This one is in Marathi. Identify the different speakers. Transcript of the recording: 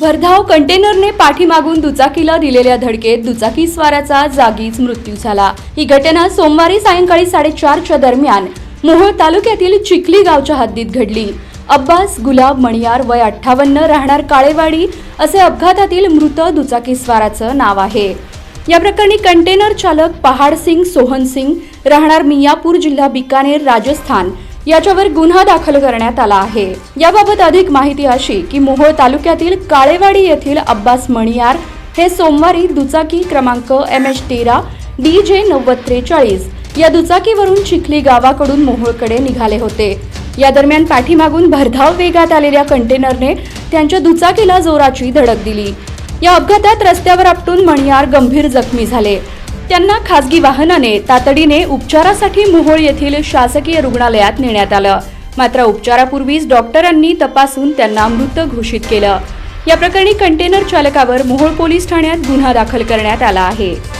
Speaker 1: भरधाव कंटेनरने पाठीमागून दुचाकीला दिलेल्या धडकेत दुचाकी स्वाराचा जागीच मृत्यू झाला. ही घटना सोमवारी सायंकाळी साडेचारच्या दरम्यान मोहोळ तालुक्यातील चिखली गावच्या हद्दीत घडली. अब्बास गुलाब मणियार वय अठ्ठावन्न राहणार काळेवाडी असे अपघातातील मृत दुचाकी स्वाराचं नाव आहे. या प्रकरणी कंटेनर चालक पहाड सिंग सोहन सिंग राहणार मियापूर जिल्हा बिकानेर राजस्थान याच्यावर गुन्हा दाखल करण्यात आला आहे. याबाबत अधिक माहिती अशी की मोहोळ तालुक्यातील काळेवाडी येथील अब्बास मणियार हे सोमवारी दुचाकी क्रमांक एम एच तेरा डी जे नव्वद त्रेचाळीस या दुचाकीवरून चिखली गावाकडून मोहोळकडे निघाले होते. या दरम्यान पाठीमागून भरधाव वेगात आलेल्या कंटेनरने त्यांच्या दुचाकीला जोराची धडक दिली. या अपघातात रस्त्यावर आपटून मणियार गंभीर जखमी झाले. त्यांना खासगी वाहनाने तातडीने उपचारासाठी मोहोळ येथील शासकीय रुग्णालयात नेण्यात आलं. मात्र उपचारापूर्वीच डॉक्टरांनी तपासून त्यांना मृत घोषित केलं. या प्रकरणी कंटेनर चालकावर मोहोळ पोलीस ठाण्यात गुन्हा दाखल करण्यात आला आहे.